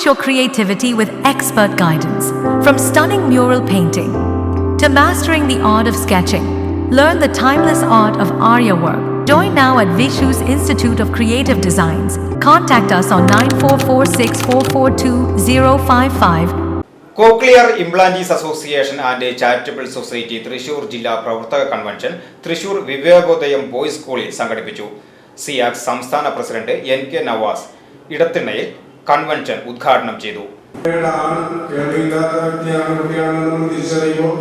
Unleash your creativity with expert guidance. From stunning mural painting to mastering the art of sketching, learn the timeless art of Arya work. Join now at Vishu's Institute of Creative Designs. Contact us on 9446442055 cochlear implantees association and charitable society Thrissur ജില്ലാ പ്രവർത്തക convention Thrissur Vivekodayam boys സ്കൂളിൽ സംഘടിപ്പിച്ചു സിയാക് സംസ്ഥാന president N K Navas ഇടത്തിണ്ണയിൽ convention ഉദ്ഘാടനം ചെയ്തു. തിരിച്ചറിയുമ്പോൾ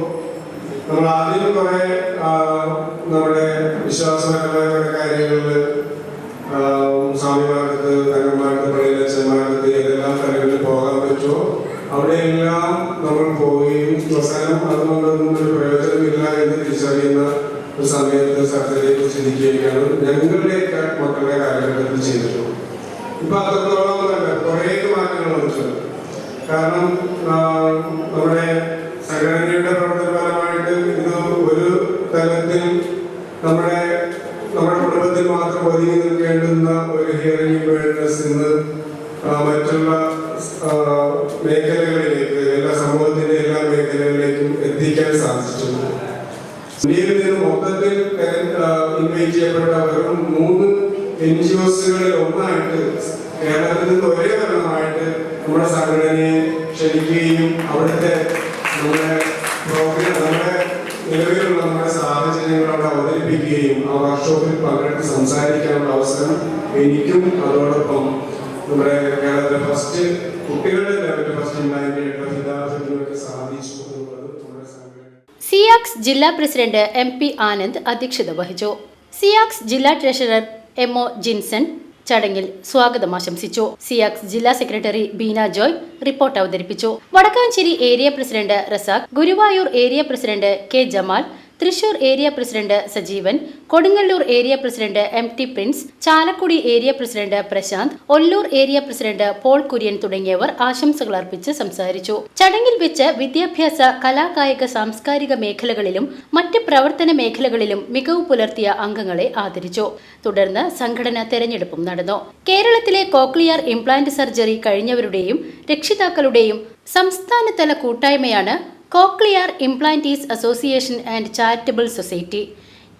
നമ്മൾ നമ്മുടെ വിശ്വാസപരമായ കാര്യങ്ങളിൽ സ്വാമിമാർക്ക് തങ്ങന്മാർക്ക് പള്ളിയിലെ അച്ഛന്മാർക്ക് ഏതെല്ലാം സ്ഥലങ്ങളിൽ പോകാൻ പറ്റുമോ അവിടെയെല്ലാം നമ്മൾ പോവുകയും അവസാനം അതുകൊണ്ടൊന്നും ഒരു പ്രയോജനമില്ല എന്ന് തിരിച്ചറിയുന്ന ഒരു സമയത്ത് സർജറിയെ ചിന്തിക്കുകയാണ് ഞങ്ങളുടെയൊക്കെ മക്കളുടെ കാലഘട്ടത്തിൽ ചെയ്തിട്ടുള്ളൂ ഇപ്പൊ അത്രത്തോളം കാരണം നമ്മുടെ സംഘടനയുടെ പ്രവർത്തന ഫലമായിട്ട് ഇത് ഒരു തലത്തിൽ നമ്മുടെ നമ്മുടെ കുടുംബത്തിൽ മാത്രം ഒതുങ്ങി നിൽക്കേണ്ടുന്ന ഒരു ഹിയറിംഗ് ഇമ്പേർഡൻസ് ഇന്ന് മറ്റുള്ള മേഖലകളിലേക്ക് എല്ലാ സമൂഹത്തിന്റെ എല്ലാ മേഖലകളിലേക്കും എത്തിക്കാൻ സാധിച്ചിട്ടുണ്ട്. ഇന്ത്യയിൽ മൊത്തത്തിൽ ഇൻവൈറ്റ് ചെയ്യപ്പെട്ട വെറും മൂന്ന് എൻ ജി ഒന്നായിട്ട് കേരളത്തിൽ നിന്ന് ഒരേ ഒരെണ്ണമായിട്ട് നമ്മുടെ സംഘടനയെ ക്ഷണിക്കുകയും അവിടുത്തെ നമ്മുടെ പ്രോഗ്രാം നമ്മുടെ നിലവിലുള്ള നമ്മുടെ സാഹചര്യങ്ങൾ അവിടെ അവതരിപ്പിക്കുകയും ആ വർക്ക്ഷോപ്പിൽ പങ്കെടുത്ത് സംസാരിക്കാനുള്ള അവസരം എനിക്കും അതോടൊപ്പം നമ്മുടെ കേരളത്തിലെ ഫസ്റ്റ് കുട്ടികളുടെ ലെവലിൽ ഫസ്റ്റ് ഹിതാഫിനുമൊക്കെ സാധിച്ചു സിയാക്സ് ജില്ലാ പ്രസിഡന്റ് എം പി ആനന്ദ് അധ്യക്ഷത വഹിച്ചു. സിയാക്സ് ജില്ലാ ട്രഷറർ എം ഒ ജിൻസൺ ചടങ്ങിൽ സ്വാഗതം ആശംസിച്ചു. സിയാക്സ് ജില്ലാ സെക്രട്ടറി ബീന ജോയ് റിപ്പോർട്ട് അവതരിപ്പിച്ചു. Wadakkanchery area president Razak Guruvayur area president K Jamal Thrissur area president Sajeevan Kodungallur area president M T Prince Chalakudy area president Prashanth Ollur area president Paul Kurian തുടങ്ങിയവർ ആശംസകൾ അർപ്പിച്ച് സംസാരിച്ചു. ചടങ്ങിൽ വെച്ച് വിദ്യാഭ്യാസ കലാകായിക സാംസ്കാരിക മേഖലകളിലും മറ്റ് പ്രവർത്തന മേഖലകളിലും മികവ് പുലർത്തിയ അംഗങ്ങളെ ആദരിച്ചു. തുടർന്ന് സംഘടന തെരഞ്ഞെടുപ്പും നടന്നു. കേരളത്തിലെ കോക്ലിയർ ഇംപ്ലാന്റ് സർജറി കഴിഞ്ഞവരുടെയും രക്ഷിതാക്കളുടെയും സംസ്ഥാനതല കൂട്ടായ്മയാണ് cochlear implantees association and charitable society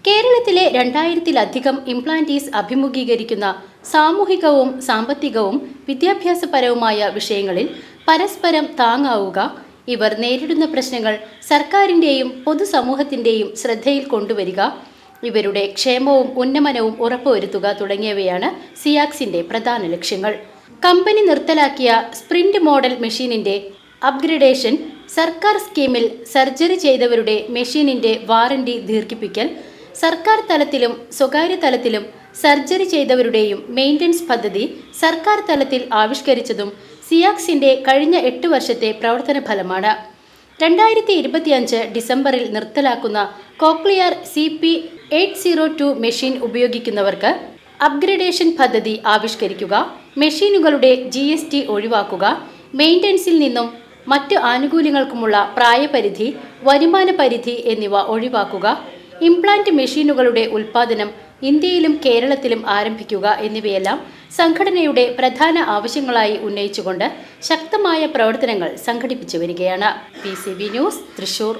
കേരളത്തിലെ രണ്ടായിരത്തിലധികം ഇംപ്ലാന്റീസ് അഭിമുഖീകരിക്കുന്ന സാമൂഹികവും സാമ്പത്തികവും വിദ്യാഭ്യാസപരവുമായ വിഷയങ്ങളിൽ പരസ്പരം താങ്ങാവുക ഇവർ നേരിടുന്ന പ്രശ്നങ്ങൾ സർക്കാരിന്റെയും പൊതുസമൂഹത്തിന്റെയും ശ്രദ്ധയിൽ കൊണ്ടുവരിക ഇവരുടെ ക്ഷേമവും ഉന്നമനവും ഉറപ്പുവരുത്തുക തുടങ്ങിയവയാണ് സിയാക്സിന്റെ പ്രധാന ലക്ഷ്യങ്ങൾ. കമ്പനി നിർത്തലാക്കിയ സ്പ്രിന്റ് മോഡൽ മെഷീനിന്റെ അപ്ഗ്രഡേഷൻ സർക്കാർ സ്കീമിൽ സർജറി ചെയ്തവരുടെ മെഷീനിന്റെ വാറണ്ടി ദീർഘിപ്പിക്കൽ സർക്കാർ തലത്തിലും സ്വകാര്യ തലത്തിലും സർജറി ചെയ്തവരുടെയും മെയിന്റനൻസ് പദ്ധതി സർക്കാർ തലത്തിൽ ആവിഷ്കരിച്ചതും സിയാക്സിന്റെ കഴിഞ്ഞ എട്ട് വർഷത്തെ പ്രവർത്തന ഫലമാണ്. രണ്ടായിരത്തി ഇരുപത്തിയഞ്ച് ഡിസംബറിൽ നിർത്തലാക്കുന്ന cochlear C P eight zero two machine ഉപയോഗിക്കുന്നവർക്ക് അപ്ഗ്രഡേഷൻ പദ്ധതി ആവിഷ്കരിക്കുക മെഷീനുകളുടെ ജി ഒഴിവാക്കുക മെയിന്റനൻസിൽ നിന്നും മറ്റ് ആനുകൂല്യങ്ങൾക്കുമുള്ള പ്രായപരിധി വരുമാന പരിധി എന്നിവ ഒഴിവാക്കുക ഇംപ്ലാന്റ് മെഷീനുകളുടെ ഉൽപ്പാദനം ഇന്ത്യയിലും കേരളത്തിലും ആരംഭിക്കുക എന്നിവയെല്ലാം സംഘടനയുടെ പ്രധാന ആവശ്യങ്ങളായി ഉന്നയിച്ചുകൊണ്ട് ശക്തമായ പ്രവർത്തനങ്ങൾ സംഘടിപ്പിച്ചു വരികയാണ്. P news Thrissur.